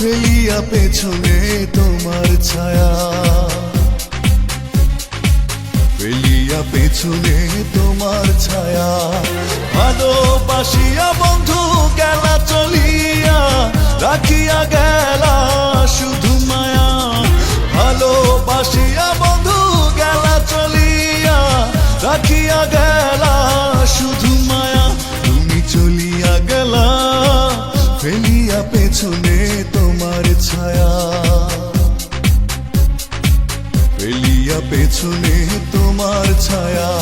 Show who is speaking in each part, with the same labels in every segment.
Speaker 1: ফেলিয়া পেছনে তোমার ছায়া। ফেলিয়া পেছনে তোমার ছায়া। ভালোবাসিয়া বন্ধু গেলা চলিয়া, রাখিয়া গেলা শুধু মায়া। ভালোবাসিয়া বন্ধু গেলা চলিয়া, রাখিয়া গেলা শুধু মায়া। তুমি চলিয়া গেলা, ফেলিয়া পেছনে পেছনে তোমার ছায়া।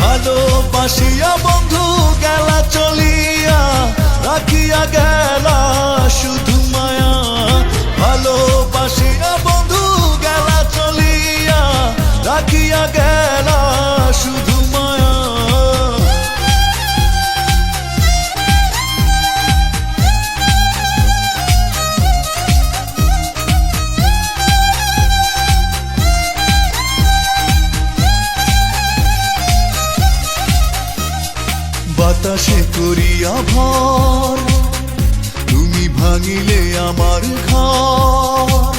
Speaker 1: ভালোবাসিয়া বন্ধু গেলা চলিয়া রাখিয়া গেলা শুধু মায়া। বাতাসে করিয়া ভর। তুমি ভাঙিলে আমার ঘর।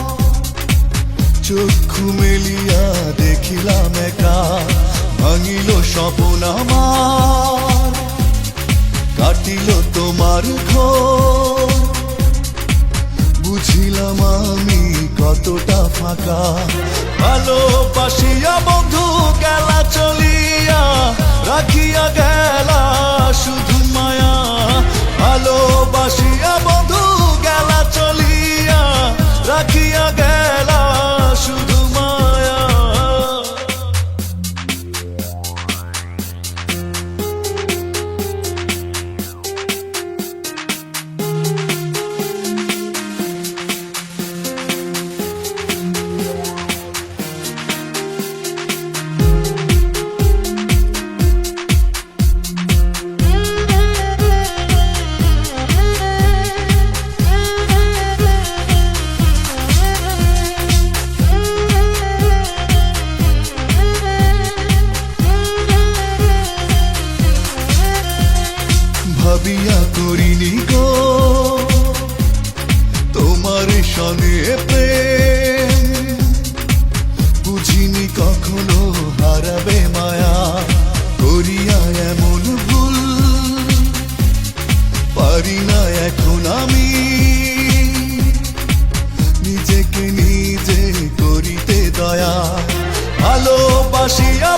Speaker 1: চক্ষু মেলিয়া দেখিলাম একা, ভাঙিল স্বপন আমার। কাটিল তোমার ঘর। বুঝিলাম আমি কতটা ফাঁকা। ভালোবাসিয়া বন্ধু, গেলা চলিয়া রাখিয়া গেলা বুঝিনি কখনো মায়া করিয়া পারি না এখন আমি। নিজেকে নিজে করিতে দয়া। ভালোবাসিয়া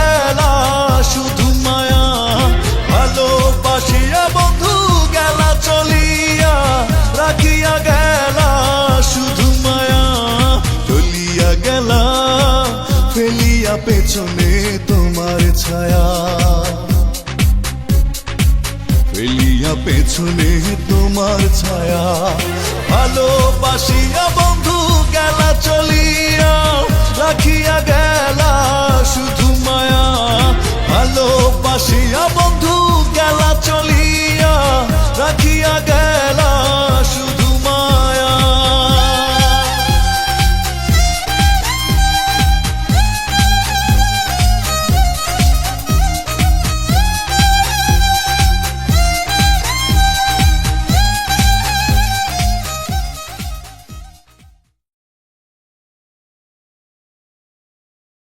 Speaker 1: পেছনে তোমার ছায়া। ফেলিয়া পেছনে তোমার ছায়া। ভালোবাসিয়া বন্ধু গেলা চলিয়া রাখিয়া গেলা